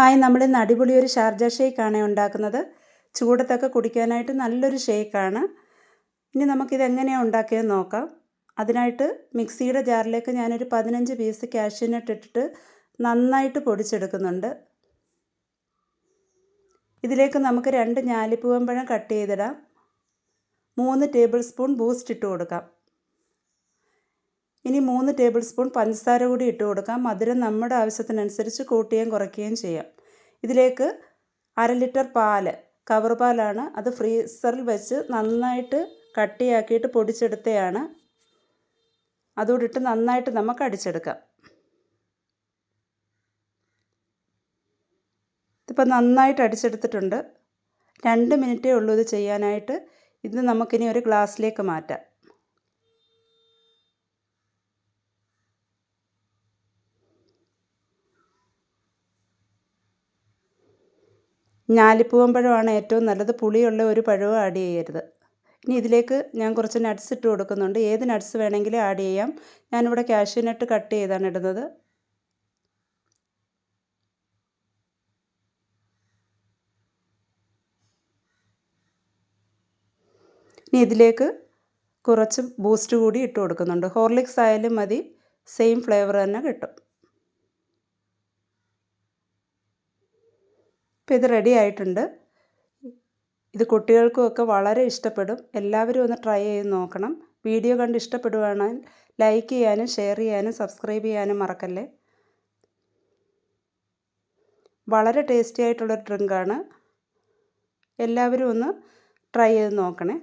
Hi നമ്മൾ ഇന്ന് അടിപൊളി ഒരു ഷാർജ ഷേക്കാണ് ഉണ്ടാക്കുന്നത്. ചൂടത്തൊക്കെ കുടിക്കാനായിട്ട് നല്ലൊരു ഷേക്കാണ്. ഇനി നമുക്കിത് എങ്ങനെയാണ് ഉണ്ടാക്കിയെന്ന് നോക്കാം. അതിനായിട്ട് മിക്സിയുടെ ജാറിലേക്ക് ഞാനൊരു പതിനഞ്ച് പീസ് കാഷ്യൂനട്ട് ഇട്ടിട്ട് നന്നായിട്ട് പൊടിച്ചെടുക്കുന്നുണ്ട്. ഇതിലേക്ക് നമുക്ക് രണ്ട് ഞാലിപ്പൂവൻ പഴം കട്ട് ചെയ്തിടാം. മൂന്ന് ടേബിൾ സ്പൂൺ ബൂസ്റ്റ് ഇട്ട് കൊടുക്കാം. ഇനി മൂന്ന് ടേബിൾ സ്പൂൺ പഞ്ചസാര കൂടി ഇട്ട് കൊടുക്കാം. മധുരം നമ്മുടെ ആവശ്യത്തിനനുസരിച്ച് കൂട്ടുകയും കുറയ്ക്കുകയും ചെയ്യാം. ഇതിലേക്ക് അര ലിറ്റർ പാൽ കവർ പാലാണ് അത് ഫ്രീസറിൽ വെച്ച് നന്നായിട്ട് കട്ടിയാക്കിയിട്ട് പൊടിച്ചെടുത്തതാണ് അതുകൂടി ഇട്ട് നന്നായിട്ട് നമുക്ക് അടിച്ചെടുക്കാം. ഇതിപ്പോൾ നന്നായിട്ട് അടിച്ചെടുത്തിട്ടുണ്ട്. രണ്ട് മിനിറ്റേ ഉള്ളൂ ഇത് ചെയ്യാനായിട്ട്. ഇത് നമുക്കിനി ഒരു ഗ്ലാസ്സിലേക്ക് മാറ്റാം. ഞാലിപ്പൂവമ്പഴമാണ് ഏറ്റവും നല്ലത്. പുളിയുള്ള ഒരു പഴവും ആഡ് ചെയ്യരുത്. ഇനി ഇതിലേക്ക് ഞാൻ കുറച്ച് നട്ട്സ് ഇട്ട് കൊടുക്കുന്നുണ്ട്. ഏത് നട്ട്സ് വേണമെങ്കിലും ആഡ് ചെയ്യാം. ഞാനിവിടെ കാഷ്യൂ നട്ട് കട്ട് ചെയ്താണ് ഇടുന്നത്. ഇനി ഇതിലേക്ക് കുറച്ച് ബൂസ്റ്റ് കൂടി ഇട്ട് കൊടുക്കുന്നുണ്ട്. ഹോർലിക്സ് ആയാലും മതി. സെയിം ഫ്ലേവർ തന്നെ കിട്ടും. ഇപ്പോൾ ഇത് റെഡി ആയിട്ടുണ്ട്. ഇത് കുട്ടികൾക്കും ഒക്കെ വളരെ ഇഷ്ടപ്പെടും. എല്ലാവരും ഒന്ന് ട്രൈ ചെയ്ത് നോക്കണം. വീഡിയോ കണ്ട് ഇഷ്ടപ്പെടുവാണെങ്കിൽ ലൈക്ക് ചെയ്യാനും ഷെയർ ചെയ്യാനും സബ്സ്ക്രൈബ് ചെയ്യാനും മറക്കല്ലേ. വളരെ ടേസ്റ്റി ആയിട്ടുള്ള ഡ്രിങ്കാണ് എല്ലാവരും ഒന്ന് ട്രൈ ചെയ്ത് നോക്കണേ.